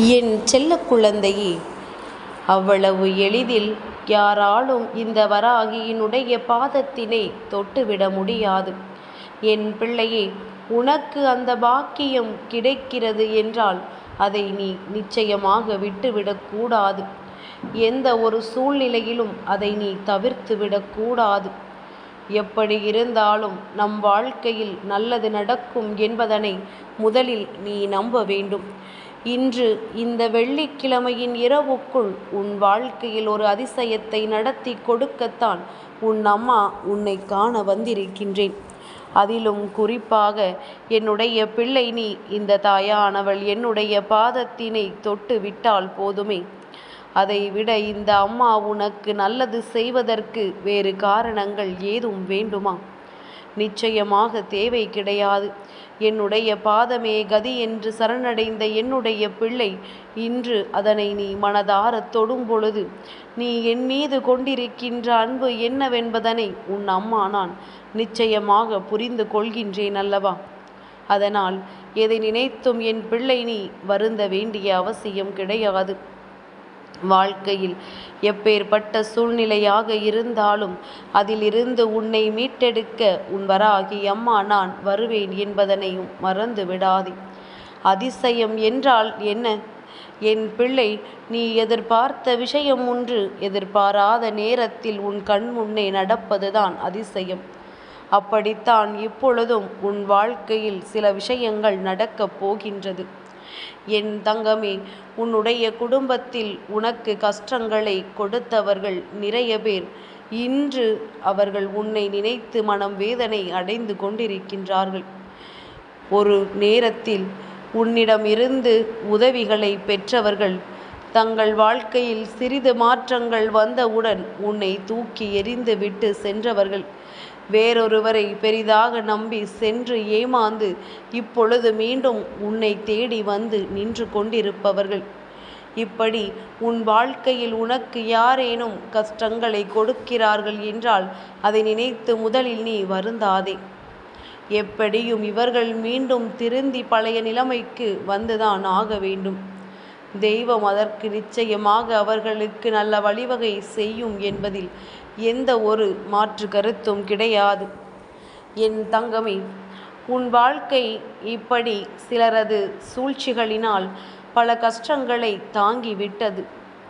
என் செல்ல குழந்தையே அவ்வளவு எளிதில் யாராலும் இந்த வராகியினுடைய பாதத்தினை தொட்டுவிட முடியாது. என் பிள்ளையே உனக்கு அந்த பாக்கியம் கிடைக்கிறது என்றால் அதை நீ நிச்சயமாக விட்டுவிடக்கூடாது எந்த ஒரு சூழ்நிலையிலும் அதை நீ தவிர்த்து விடக்கூடாது எப்படி இருந்தாலும் நம் வாழ்க்கையில் நல்லது நடக்கும் என்பதனை முதலில் நீ நம்ப வேண்டும். இன்று இந்த வெள்ளிக்கிழமையின் இரவுக்குள் உன் வாழ்க்கையில் ஒரு அதிசயத்தை நடத்தி கொடுக்கத்தான் உன் அம்மா உன்னை காண வந்திருக்கின்றேன். அதிலும் குறிப்பாக என்னுடைய பிள்ளை நீ இந்த தாயானவள் என்னுடைய பாதத்தினை தொட்டு விட்டால் போதுமே. அதை விட இந்த அம்மா உனக்கு நல்லது செய்வதற்கு வேறு காரணங்கள் ஏதும் வேண்டுமா? நிச்சயமாக தேவை கிடையாது. என்னுடைய பாதமே கதி என்று சரணடைந்த என்னுடைய பிள்ளை இன்று அதனை நீ மனதார தொடும் பொழுது நீ என் மீது கொண்டிருக்கின்ற அன்பு என்னவென்பதனை உன் அம்மா நான் நிச்சயமாக புரிந்து கொள்கின்றேன் அல்லவா? அதனால் எதை நினைத்தும் என் பிள்ளை நீ வருந்த வேண்டிய அவசியம் கிடையாது. வாழ்க்கையில் எப்பேற்பட்ட சூழ்நிலையாக இருந்தாலும் அதிலிருந்து உன்னை மீட்டெடுக்க உன் வராகி அம்மா நான் வருவேன் என்பதனையும் மறந்து விடாதே. அதிசயம் என்றால் என்ன? என் பிள்ளை நீ எதிர்பார்த்த விஷயம் ஒன்று எதிர்பாராத நேரத்தில் உன் கண் முன்னே நடப்பதுதான் அதிசயம். அப்படித்தான் இப்பொழுதும் உன் வாழ்க்கையில் சில விஷயங்கள் நடக்கப் போகின்றது. என் தங்கமே உன்னுடைய குடும்பத்தில் உனக்கு கஷ்டங்களை கொடுத்தவர்கள் நிறைய பேர். இன்று அவர்கள் உன்னை நினைத்து மனம் வேதனை அடைந்து கொண்டிருக்கின்றார்கள். ஒரு நேரத்தில் உன்னிடமிருந்து உதவிகளை பெற்றவர்கள் தங்கள் வாழ்க்கையில் சிறிது மாற்றங்கள் வந்தவுடன் உன்னை தூக்கி எறிந்து விட்டு சென்றவர்கள். வேறொருவரை பெரிதாக நம்பி சென்று ஏமாந்து இப்பொழுது மீண்டும் உன்னை தேடி வந்து நின்று கொண்டிருப்பவர்கள். இப்படி உன் வாழ்க்கையில் உனக்கு யாரேனும் கஷ்டங்களை கொடுக்கிறார்கள் என்றால் அதை நினைத்து முதலில் நீ வருந்தாதே. எப்படியும் இவர்கள் மீண்டும் திருந்தி பழைய நிலைமைக்கு வந்துதான் ஆக வேண்டும். தெய்வம் அதற்கு நிச்சயமாக அவர்களுக்கு நல்ல வழிவகை செய்யும் என்பதில் எந்த ஒரு மாற்று கருத்தும் கிடையாது. என் தங்கமே உன் வாழ்க்கை இப்படி சிலரது சூழ்ச்சிகளினால் பல கஷ்டங்களை தாங்கி விட்டது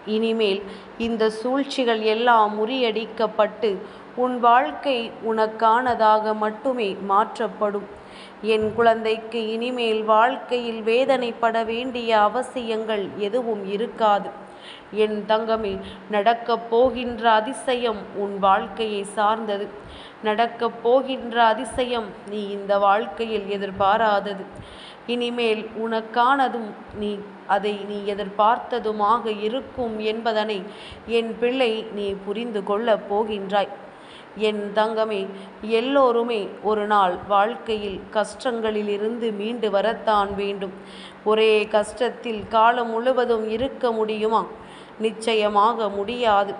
இனிமேல் இந்த சூழ்ச்சிகள் எல்லாம் முறியடிக்கப்பட்டு உன் வாழ்க்கை உனக்கானதாக மட்டுமே மாற்றப்படும். என் குழந்தைக்கு இனிமேல் வாழ்க்கையில் வேதனைப்பட வேண்டிய அவசியங்கள் எதுவும் இருக்காது. என் தங்கமே நடக்கப் போகின்ற அதிசயம் உன் வாழ்க்கையை சார்ந்தது. நடக்கப் போகின்ற அதிசயம் நீ இந்த வாழ்க்கையில் எதிர்பாராதது. இனிமேல் உனக்கானதும் நீ அதை நீ எதிர்பார்த்ததுமாக இருக்கும் என்பதனை என் பிள்ளை நீ புரிந்து கொள்ளப் போகின்றாய். என் தங்கமே எல்லோருமே ஒரு நாள் வாழ்க்கையில் கஷ்டங்களிலிருந்து மீண்டு வரத்தான் வேண்டும். ஒரே கஷ்டத்தில் காலம் முழுவதும் இருக்க முடியுமா? நிச்சயமாக முடியாது.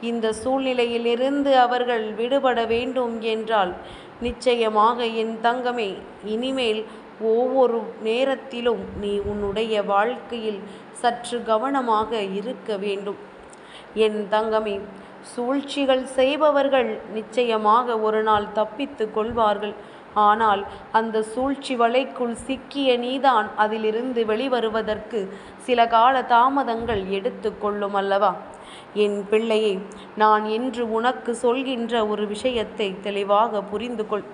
இந்த சூழ்நிலையிலிருந்து அவர்கள் விடுபட வேண்டும் என்றால் நிச்சயமாக என் தங்கமே இனிமேல் ஒவ்வொரு நேரத்திலும் நீ உன்னுடைய வாழ்க்கையில் சற்று கவனமாக இருக்க வேண்டும். என் தங்கமே சூழ்ச்சிகள் செய்பவர்கள் நிச்சயமாக ஒரு நாள் தப்பித்து கொள்வார்கள். ஆனால் அந்த சூழ்ச்சி வலைக்குள் சிக்கிய நீதான் அதிலிருந்து வெளிவருவதற்கு சில கால தாமதங்கள் எடுத்து கொள்ளும் அல்லவா? என் பிள்ளையே நான் என்று உனக்கு சொல்கின்ற ஒரு விஷயத்தை தெளிவாக புரிந்து கொள்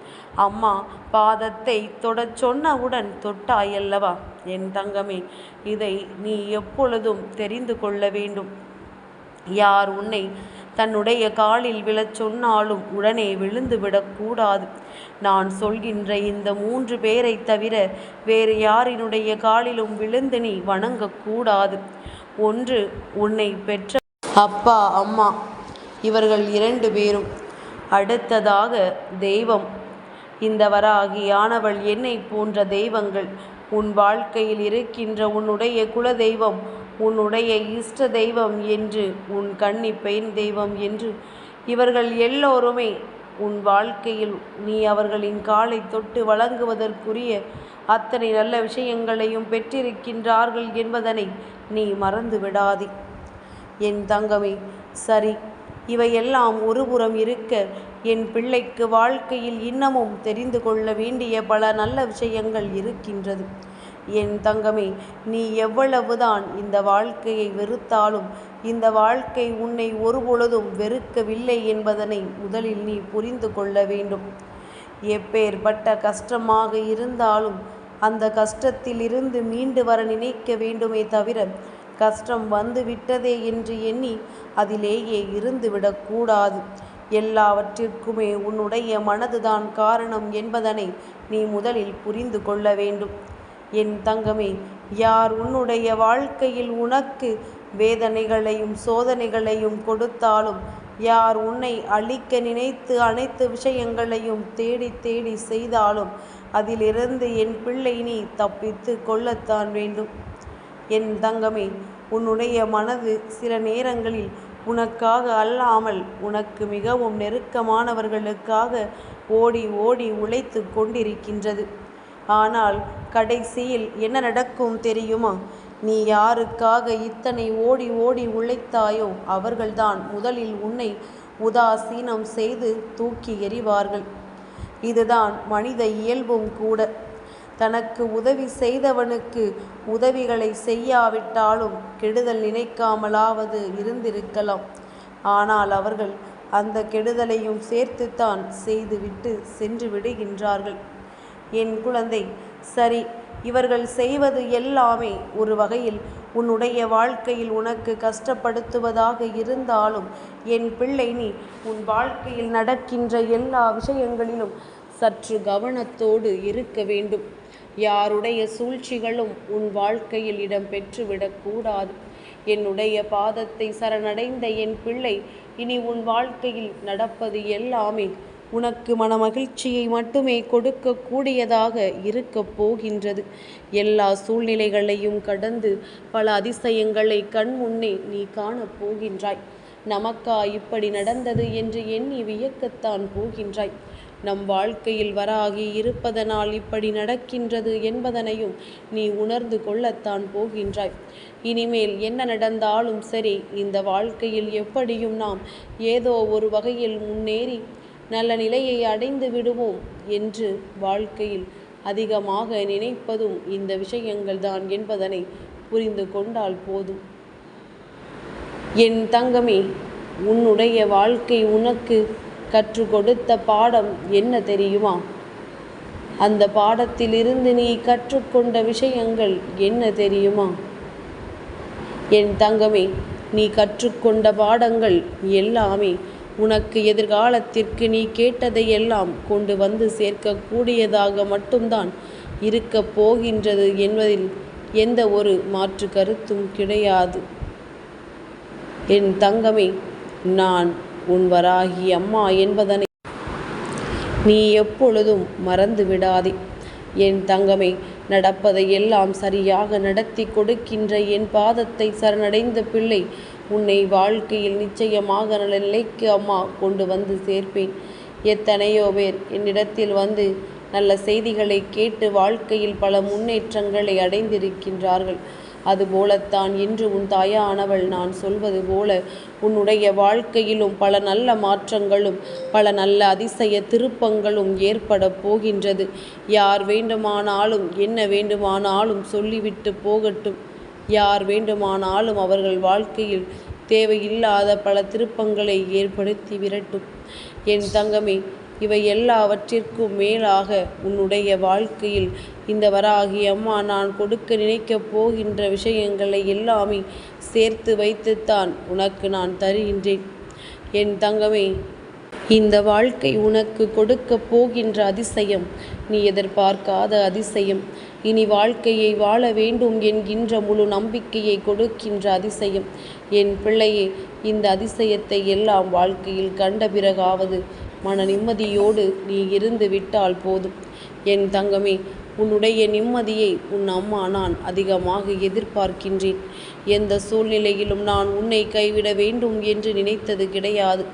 அம்மா பாதத்தை தொடச் சொன்னவுடன் தொட்டாயல்லவா? என் தங்கமே இதை நீ எப்பொழுதும் தெரிந்து கொள்ள வேண்டும். யார் உன்னை தன்னுடைய காலில் விழச் சொன்னாலும் உடனே விழுந்து விடக்கூடாது நான் சொல்கின்ற இந்த மூன்று பேரை தவிர வேறு யாரினுடைய காலிலும் விழுந்து நீ வணங்கக்கூடாது ஒன்று உன்னை பெற்ற அப்பா அம்மா இவர்கள் இரண்டு பேரும். அடுத்ததாக தெய்வம். இந்த வராகியானவள் என்னை போன்ற தெய்வங்கள் உன் வாழ்க்கையில் இருக்கின்ற உன்னுடைய குல தெய்வம் உன்னுடைய இஷ்ட தெய்வம் என்று உன் கண்ணி பெண் தெய்வம் என்று இவர்கள் எல்லோருமே உன் வாழ்க்கையில் நீ அவர்களின் காலை தொட்டு வழங்குவதற்குரிய அத்தனை நல்ல விஷயங்களையும் பெற்றிருக்கின்றார்கள் என்பதனை நீ மறந்து விடாதே. என் தங்கமே சரி இவையெல்லாம் ஒருபுறம் இருக்க என் பிள்ளைக்கு வாழ்க்கையில் இன்னமும் தெரிந்து கொள்ள வேண்டிய பல நல்ல விஷயங்கள் இருக்கின்றது. என் தங்கமே நீ எவ்வளவுதான் இந்த வாழ்க்கையை வெறுத்தாலும் இந்த வாழ்க்கை உன்னை ஒருபொழுதும் வெறுக்கவில்லை என்பதனை முதலில் நீ புரிந்து கொள்ள வேண்டும். எப்பேற்பட்ட கஷ்டமாக இருந்தாலும் அந்த கஷ்டத்திலிருந்து மீண்டு வர நினைக்க வேண்டுமே தவிர கஷ்டம் வந்து விட்டதே என்று எண்ணி அதிலேயே இருந்துவிடக்கூடாது எல்லாவற்றிற்குமே உன்னுடைய மனதுதான் காரணம் என்பதனை நீ முதலில் புரிந்து கொள்ள வேண்டும். என் தங்கமே யார் உன்னுடைய வாழ்க்கையில் உனக்கு வேதனைகளையும் சோதனைகளையும் கொடுத்தாலும் யார் உன்னை அழிக்க நினைத்து அனைத்து விஷயங்களையும் தேடி தேடி செய்தாலும் அதிலிருந்து என் பிள்ளை நீ தப்பித்து கொள்ளத்தான் வேண்டும். என் தங்கமே உன்னுடைய மனது சில நேரங்களில் உனக்காக அல்லாமல் உனக்கு மிகவும் நெருக்கமானவர்களுக்காக ஓடி ஓடி உழைத்து கொண்டிருக்கின்றது. ஆனால் கடைசியில் என்ன நடக்கும் தெரியுமா? நீ யாருக்காக இத்தனை ஓடி ஓடி உழைத்தாயோ அவர்கள்தான் முதலில் உன்னை உதாசீனம் செய்து தூக்கி எறிவார்கள். இதுதான் மனித இயல்பும் கூட. தனக்கு உதவி செய்தவனுக்கு உதவிகளை செய்யாவிட்டாலும் கெடுதல் நினைக்காமலாவது இருந்திருக்கலாம். ஆனால் அவர்கள் அந்த கெடுதலையும் சேர்த்துத்தான் செய்துவிட்டு சென்று விடுகின்றார்கள். என் குழந்தை சரி இவர்கள் செய்வது எல்லாமே ஒரு வகையில் உன்னுடைய வாழ்க்கையில் உனக்கு கஷ்டப்படுத்துவதாக இருந்தாலும் என் பிள்ளை நீ உன் வாழ்க்கையில் நடக்கின்ற எல்லா விஷயங்களிலும் சற்று கவனத்தோடு இருக்க வேண்டும். யாருடைய சூழ்ச்சிகளும் உன் வாழ்க்கையில் இடம் பெற்றுவிடக்கூடாது என்னுடைய பாதத்தை சரணடைந்த என் பிள்ளை இனி உன் வாழ்க்கையில் நடப்பது எல்லாமே உனக்கு மனமகிழ்ச்சியை மட்டுமே கொடுக்கக்கூடியதாக இருக்கப் போகின்றது. எல்லா சூழ்நிலைகளையும் கடந்து பல அதிசயங்களை கண் முன்னே நீ காணப் போகின்றாய். நமக்கா இப்படி நடந்தது என்று எண்ணி வியக்கத்தான் போகின்றாய். நம் வாழ்க்கையில் வராகி இருப்பதனால் இப்படி நடக்கின்றது என்பதனையும் நீ உணர்ந்து கொள்ளத்தான் போகின்றாய். இனிமேல் என்ன நடந்தாலும் சரி இந்த வாழ்க்கையில் எப்படியும் நாம் ஏதோ ஒரு வகையில் முன்னேறி நல்ல நிலையை அடைந்து விடுவோம் என்று வாழ்க்கையில் அதிகமாக நினைப்பதும் இந்த விஷயங்கள் தான் என்பதனை புரிந்து கொண்டால் போதும். என் தங்கமே உன்னுடைய வாழ்க்கை உனக்கு கற்றுக் கொடுத்த பாடம் என்ன தெரியுமா? அந்த பாடத்திலிருந்து நீ கற்றுக்கொண்ட விஷயங்கள் என்ன தெரியுமா? என் தங்கமே நீ கற்றுக்கொண்ட பாடங்கள் எல்லாமே உனக்கு எதிர்காலத்திற்கு நீ கேட்டதையெல்லாம் கொண்டு வந்து சேர்க்கக்கூடியதாக மட்டும்தான் இருக்கப் போகின்றது என்பதில் எந்த ஒரு மாற்று கருத்தும் கிடையாது. என் தங்கமே நான் உன் வராகி அம்மா என்பதனை நீ எப்பொழுதும் மறந்து விடாதே என் தங்கமே நடப்பதை எல்லாம் சரியாக நடத்தி கொடுக்கின்ற என் பாதத்தை சரணடைந்த பிள்ளை உன்னை வாழ்க்கையில் நிச்சயமாக நல்ல நிலைக்கு அம்மா கொண்டு வந்து சேர்ப்பேன். எத்தனையோ பேர் என்னிடத்தில் வந்து நல்ல செய்திகளை கேட்டு வாழ்க்கையில் பல முன்னேற்றங்களை அடைந்திருக்கின்றார்கள். அதுபோலத்தான் இன்று உன் தாயானவள் நான் சொல்வது போல உன்னுடைய வாழ்க்கையிலும் பல நல்ல மாற்றங்களும் பல நல்ல அதிசய திருப்பங்களும் ஏற்பட போகின்றது. யார் வேண்டுமானாலும் என்ன வேண்டுமானாலும் சொல்லிவிட்டு போகட்டும். யார் வேண்டுமானாலும் அவர்கள் வாழ்க்கையில் தேவையில்லாத பல திருப்பங்களை ஏற்படுத்தி விரட்டும். என் தங்கமே இவை எல்லாவற்றிற்கும் மேலாக உன்னுடைய வாழ்க்கையில். இந்த வராகி அம்மா நான் கொடுக்க நினைக்கப் போகின்ற விஷயங்களை எல்லாமே சேர்த்து வைத்துத்தான் உனக்கு நான் தருகின்றேன். என் தங்கமே இந்த வாழ்க்கை உனக்கு கொடுக்க போகின்ற அதிசயம் நீ எதிர்பார்க்காத அதிசயம். இனி வாழ்க்கையை வாழ வேண்டும் என்கின்ற முழு நம்பிக்கையை கொடுக்கின்ற அதிசயம். என் பிள்ளையே இந்த அதிசயத்தை எல்லாம் வாழ்க்கையில் கண்ட பிறகாவது மன நிம்மதியோடு நீ இருந்து விட்டால் போதும். என் தங்கமே உன்னுடைய நிம்மதியை உன் அம்மா நான் அதிகமாக எதிர்பார்க்கின்றேன். எந்த சூழ்நிலையிலும் நான் உன்னை கைவிட வேண்டும் என்று நினைத்தது கிடையாது.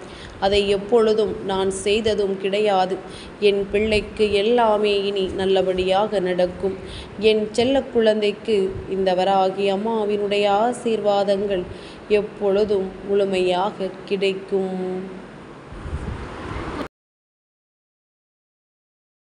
அதை எப்பொழுதும் நான் செய்ததும் கிடையாது. என் பிள்ளைக்கு எல்லாமே இனி நல்லபடியாக நடக்கும். என் செல்ல குழந்தைக்கு இந்த வராகி அம்மாவினுடைய ஆசீர்வாதங்கள் எப்பொழுதும் முழுமையாக கிடைக்கும்.